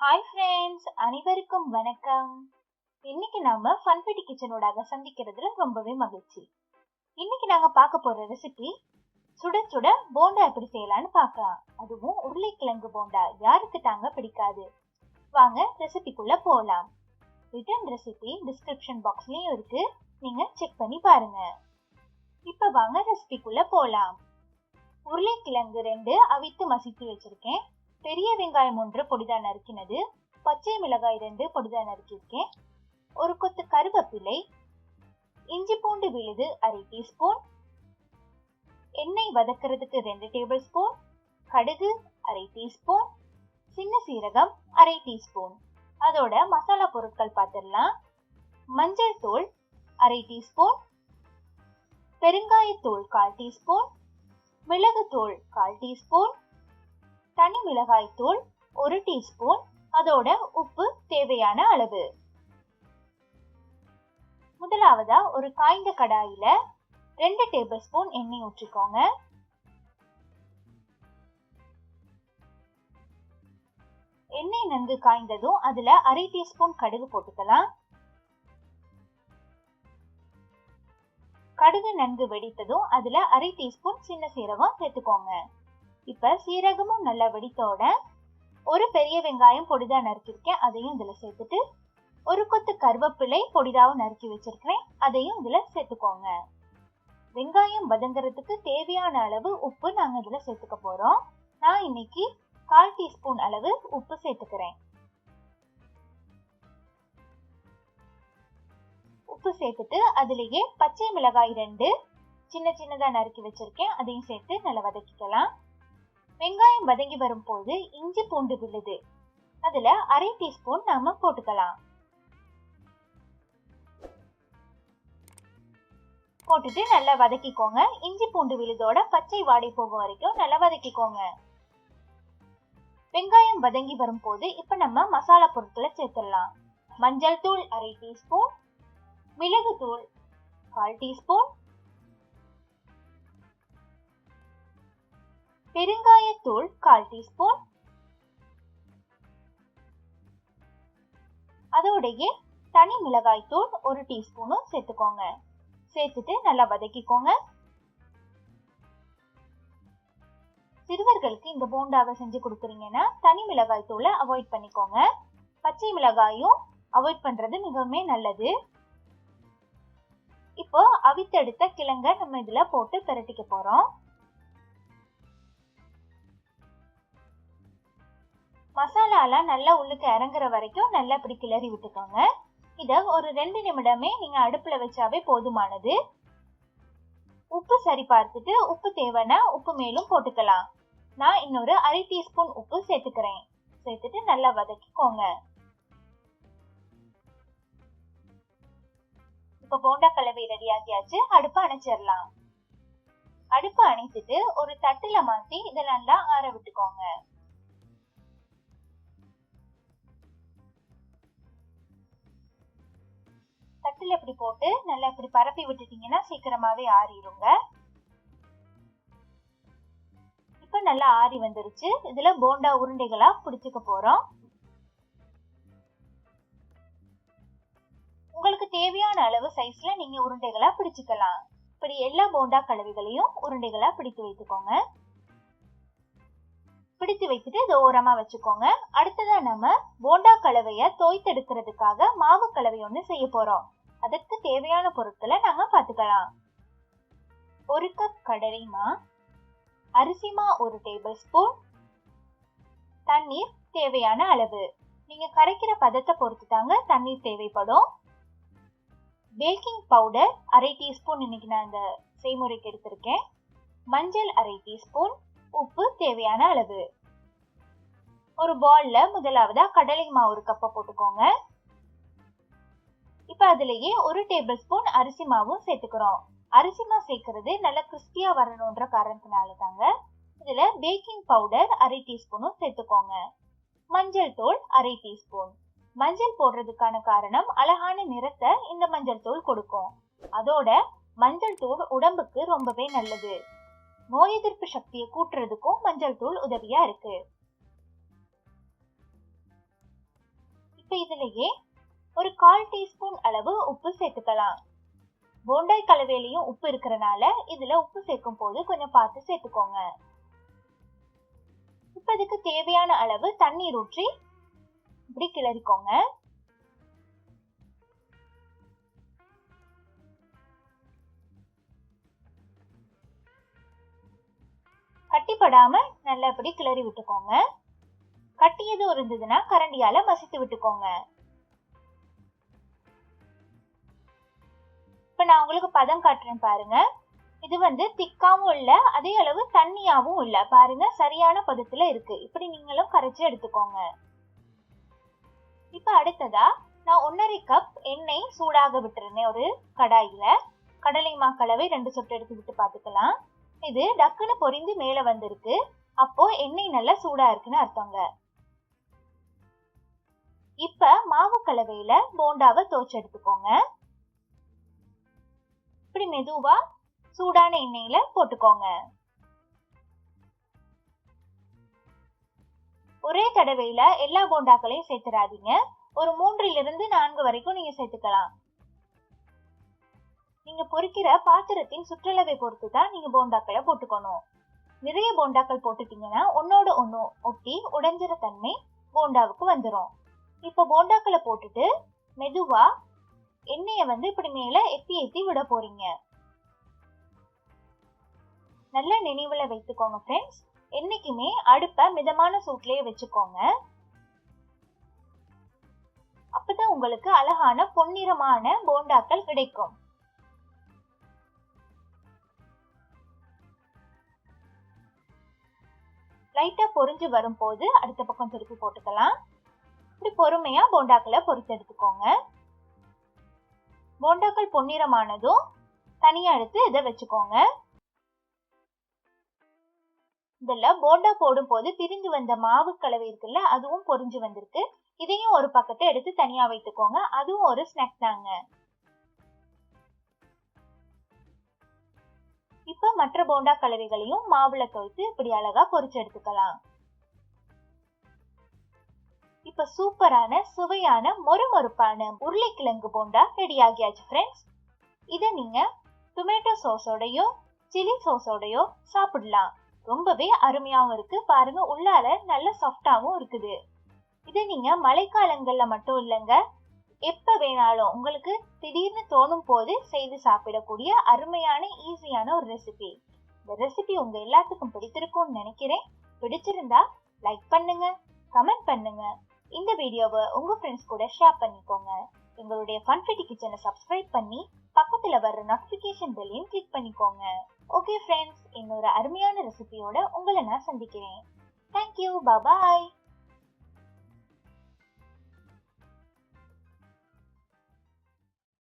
Hi friends அனைவருக்கும் வணக்கம். இன்னைக்கு நாம ஃபன்பிட்டி கிச்சனோடாக சந்திக்கிறதுல ரொம்பவே மகிழ்ச்சி. இன்னைக்கு நாங்க பார்க்க போற ரெசிபி சுட சுட போண்டா எப்படி செய்யலாம்னு பார்க்கலாம். அதுவும் உருளைக்கிழங்கு போண்டா யாருக்கு தாங்க பிடிக்காது. வாங்க ரெசிபிக்குள்ள போகலாம் ரிட்டர்ன் ரெசிபி டிஸ்கிரிப்ஷன் பாக்ஸ்லயும் இருக்கு. நீங்க செக் பண்ணி பாருங்க. இப்ப வாங்க ரெசிபிக்குள்ள போலாம். உருளைக்கிழங்கு ரெண்டு அவித்து மசித்து வச்சிருக்கேன். பெரிய வெங்காயம் ஒன்று பொடிதா நறுக்கினது பச்சை மிளகாய் ரெண்டு பொடிதா நறுக்கியிருக்கேன். ஒரு கொத்து கருவேப்பிலை இஞ்சி பூண்டு விழுது அரை டீஸ்பூன் எண்ணெய் வதக்கிறதுக்கு ரெண்டு டேபிள் ஸ்பூன் கடுகு அரை டீஸ்பூன் சின்ன சீரகம் அரை டீஸ்பூன். அதோட மசாலா பொருட்கள் பார்த்துடலாம் மஞ்சள் தூள் அரை டீஸ்பூன் பெருங்காயத்தூள் கால் டீஸ்பூன் மிளகுத்தூள் கால் டீஸ்பூன் தனி மிளகாய் தூள் ஒரு டீஸ்பூன் அதோட உப்பு தேவையான அளவு. முதலாவதா ஒரு காய்ந்த கடாயில ரெண்டு டேபிள் ஸ்பூன் எண்ணெய் ஊற்றிக்கோங்க. எண்ணெய் நன்கு காய்ந்ததும் அதுல அரை டீஸ்பூன் கடுகு போட்டுக்கலாம். கடுகு நன்கு வெடித்ததும் அதுல அரை டீஸ்பூன் சின்ன சீரகம் சேர்த்துக்கோங்க. இப்போ சீரகமும் நல்லா வெடித்தோட ஒரு பெரிய வெங்காயம் பொடிதாக நறுக்கிருக்கேன் அதையும் இதில் சேர்த்துட்டு ஒரு கொத்து கருவேப்பிலை பொடிதாவும் நறுக்கி வச்சிருக்கிறேன். அதையும் இதில் சேர்த்துக்கோங்க. வெங்காயம் வதங்குறதுக்கு தேவையான அளவு உப்பு நாங்கள் இதில் சேர்த்துக்க போகிறோம் நான் இன்னைக்கு கால் டீஸ்பூன் அளவு உப்பு சேர்த்துக்கிறேன். உப்பு சேர்த்துட்டு அதுலேயே பச்சை மிளகாய் ரெண்டு சின்ன சின்னதாக நறுக்கி வச்சிருக்கேன். அதையும் சேர்த்து நல்லா வதக்கிக்கலாம். வெங்காயம் வதங்கி வரும் போது இஞ்சி பூண்டு விழுது. அதுல அரை டீஸ்பூன் நாம போட்டுக்கலாம். போட்டுட்டு நல்லா வதக்கிக்கோங்க. இஞ்சி பூண்டு விழுதோட பச்சை வாடை போகும் வரைக்கும் நல்லா வதக்கிக்கோங்க. வெங்காயம் வதங்கி வரும்போது இப்ப நம்ம மசாலா பொருட்களை சேர்த்துடலாம். மஞ்சள் தூள் அரை டீஸ்பூன் மிளகு தூள் கால் டீஸ்பூன் பெருங்காயத்தூள் கால் டீஸ்பூன். அதோடைய தனி மிளகாய் தூள் ஒரு டீஸ்பூனும் சேர்த்துக்கோங்க. சேர்த்துட்டு நல்லா வதக்கிக்கோங்க. சிறுவர்களுக்கு இந்த போண்டாவை செஞ்சு கொடுக்குறீங்கன்னா தனி மிளகாய் தூளை அவாய்ட் பண்ணிக்கோங்க. பச்சை மிளகாயும் அவாய்ட் பண்றது மிகவுமே நல்லது. இப்போ அவித்தெடுத்த கிழங்க நம்ம இதுல போட்டு பிரட்டிக்க போறோம். மசாலாலாம் நல்லா உள்ளுக்கு இறங்குற வரைக்கும் நல்லா இப்படி கிளறி விட்டுக்கோங்க. இதை ஒரு ரெண்டு நிமிடமே நீங்கள் அடுப்பில் வச்சாவே போதுமானது. உப்பு சரி பார்த்துட்டு உப்பு தேவைன்னா உப்பு மேலும் போட்டுக்கலாம். நான் இன்னொரு அரை டீஸ்பூன் உப்பு சேர்த்துக்கிறேன். சேர்த்துட்டு நல்லா வதக்கிக்கோங்க. இப்போ போண்டா கலவை ரெடி ஆகியாச்சு. அடுப்பை அணைச்சிடலாம். அடுப்பை அணைச்சிட்டு ஒரு தட்டுல மாத்தி இதை நல்லா ஆற விட்டுக்கோங்க. தட்டுல இப்படி போட்டு நல்லா இப்படி பரப்பி விட்டுட்டீங்கன்னா சீக்கிரமாகவே ஆறிடுங்க இப்போ நல்லா ஆறி வந்துருச்சு. இதில் போண்டா உருண்டைகளாக பிடிச்சிக்க போகிறோம் உங்களுக்கு தேவையான அளவு சைஸ்ல நீங்க உருண்டைகளா பிடிச்சுக்கலாம். இப்படி எல்லா போண்டா கலவைகளையும் உருண்டைகளா பிடித்து வைத்துக்கோங்க. பிடித்து வைத்துட்டு இதை ஓரமா வச்சுக்கோங்க. அடுத்ததாக நம்ம போண்டா கலவைய தோய்த்தெடுக்கிறதுக்காக மாவு கலவை ஒன்று செய்ய போறோம். அதற்கு தேவையான பொருட்களை நாங்க பாத்துக்கலாம் ஒரு கப் கடலை மா அரிசி மா ஒரு டேபிள் ஸ்பூன் தண்ணீர் தேவையான அளவு. நீங்க கரைக்கிற பதத்தை பொறுத்து தாங்க தண்ணீர் தேவைப்படும். பேக்கிங் பவுடர் அரை டீஸ்பூன் இன்னைக்கு நான் இந்த செய்முறைக்கு எடுத்திருக்கேன். மஞ்சள் அரை டீஸ்பூன் உப்பு தேவையான அளவு. ஒரு பால்ல முதலாவதா கடலை மாவு ஒரு கப்பை போட்டுக்கோங்க. இப்போ அதுலயே ஒரு டேபிள் ஸ்பூன் அரிசி மாவும் சேர்த்துக்கிறோம். அரிசி மாவு சேர்க்கறது நல்ல கிறிஸ்பியா வரணும்ன்ற காரணத்தினால தாங்க இதுல பேக்கிங் பவுடர் அரை டீஸ்பூனும் சேர்த்துக்கோங்க. மஞ்சள் தூள் அரை டீஸ்பூன் மஞ்சள் போடுறதுக்கான காரணம் அழகான நிறத்தை இந்த மஞ்சள் தூள் கொடுக்கும். அதோட மஞ்சள் தூள் உடம்புக்கு ரொம்பவே நல்லது. நோய் எதிர்ப்பு சக்தியை கூட்டுறதுக்கும் மஞ்சள் தூள் உதவியா இருக்கு. இப்ப இதுலயே ஒரு கால் டீஸ்பூன் அளவு உப்பு சேர்த்துக்கலாம். போண்டாய் கலவையிலையும் உப்பு இருக்கிறனால இதுல உப்பு சேர்க்கும் போது கொஞ்சம் பார்த்து சேர்த்துக்கோங்க. இப்ப இதுக்கு தேவையான அளவு தண்ணீர் ஊற்றி இப்படி கிளறிக்கோங்க. கட்டிப்படாம நல்லபடி கிளறி விட்டுக்கோங்க. கட்டி எதுவும் இருந்ததுன்னா கரண்டியால மசித்து விட்டுக்கோங்க. இப்ப நான் உங்களுக்கு பதம் காட்டுறேன் பாருங்க. இது வந்து திக்காவும் இல்ல அதே அளவு தண்ணியாவும் இல்ல. பாருங்க சரியான பதத்துல இருக்கு. இப்படி நீங்களும் கரைச்சி எடுத்துக்கோங்க. இப்ப அடுத்ததா நான் ஒன்னரை கப் எண்ணெய் சூடாக விட்டுருந்தேன் ஒரு கடாயில. கடலை கலவை ரெண்டு சொட்டு எடுத்து விட்டு பாத்துக்கலாம் இது டக்குன்னு பொரிந்து மேல வந்திருக்கு. அப்போ எண்ணெய் நல்லா சூடா இருக்குன்னு அர்த்தங்க. இப்ப மாவு கலவையில போண்டாவை தோச்சு எடுத்துக்கோங்க. இப்படி மெதுவா சூடான எண்ணெயில போட்டுக்கோங்க. ஒரே தடவையில எல்லா போண்டாக்களையும் சேர்த்துடாதீங்க ஒரு மூன்றிலிருந்து நான்கு வரைக்கும் நீங்க சேர்த்துக்கலாம். நீங்க பொறிக்கிற பாத்திரத்தின் சுற்றளவை பொறுத்து தான் நீங்க போண்டாக்களை போட்டுக்கணும். நிறைய போண்டாக்கள் போட்டுட்டீங்கன்னா ஒன்னோட ஒன்று ஒட்டி உடைஞ்சிற தன்மை போண்டாவுக்கு வந்துடும் இப்ப போண்டாக்களை போட்டுட்டு மெதுவா எண்ணெய வந்து இப்படி மேல எத்தி எத்தி விட போறீங்க? நல்ல நினைவுல வைத்துக்கோங்க ஃப்ரெண்ட்ஸ் என்னைக்குமே அடுப்ப மிதமான சூட்லயே வச்சுக்கோங்க. அப்பதான் உங்களுக்கு அழகான பொன்னிறமான போண்டாக்கள் கிடைக்கும். லைட்டா பொரிஞ்சு வரும்போது அடுத்த பக்கம் திருப்பி போட்டுக்கலாம். இப்படி பொறுமையா போண்டாக்களை பொரித்து எடுத்துக்கோங்க. போண்டாக்கள் பொன்னிறமானதும் தனியா எடுத்து இதை வச்சுக்கோங்க. இதில் போண்டா போடும் போது பிரிந்து வந்த மாவு கலவை இருக்குல்ல அதுவும் பொரிஞ்சு வந்திருக்கு. இதையும் ஒரு பக்கத்தை எடுத்து தனியா வைத்துக்கோங்க. அதுவும் ஒரு ஸ்நாக் தாங்க. இப்ப மற்ற போண்டா கலவைகளையும் மாவுல துவைத்து இப்படி அழகா பொரிச்சு எடுத்துக்கலாம். இப்ப சூப்பரான சுவையான மொறுமொறுப்பான உருளைக்கிழங்கு போண்டா ரெடி ஆகியாச்சு ஃப்ரெண்ட்ஸ் இதை நீங்க டொமேட்டோ சாஸோடையோ சில்லி சாஸோடையோ சாப்பிடலாம். ரொம்பவே அருமையாகவும் இருக்கு. பாருங்க உள்ளால நல்ல சாஃப்டாகவும் இருக்குது. இதை நீங்க மழைக்காலங்கள்ல மட்டும் இல்லைங்க. எப்ப வேணாலும் உங்களுக்கு திடீர்னு தோணும் போது செய்து சாப்பிடக்கூடிய அருமையான ஈஸியான ஒரு ரெசிபி இந்த ரெசிபி உங்க எல்லாத்துக்கும் பிடித்திருக்கும்னு நினைக்கிறேன். பிடிச்சிருந்தா லைக் பண்ணுங்க கமெண்ட் பண்ணுங்க. இந்த வீடியோவை உங்க ஃப்ரெண்ட்ஸ் கூட ஷேர் பண்ணிக்கோங்க. எங்களுடைய ஃபன்ஃபிட்டி கிச்சனை சப்ஸ்கிரைப் பண்ணி பக்கத்துல வர்ற நோட்டிபிகேஷன் பெல்லையும் கிளிக் பண்ணிக்கோங்க. ஓகே ஃப்ரெண்ட்ஸ் இன்னொரு அருமையான ரெசிபியோட உங்களை நான் சந்திக்கிறேன். Thank you bye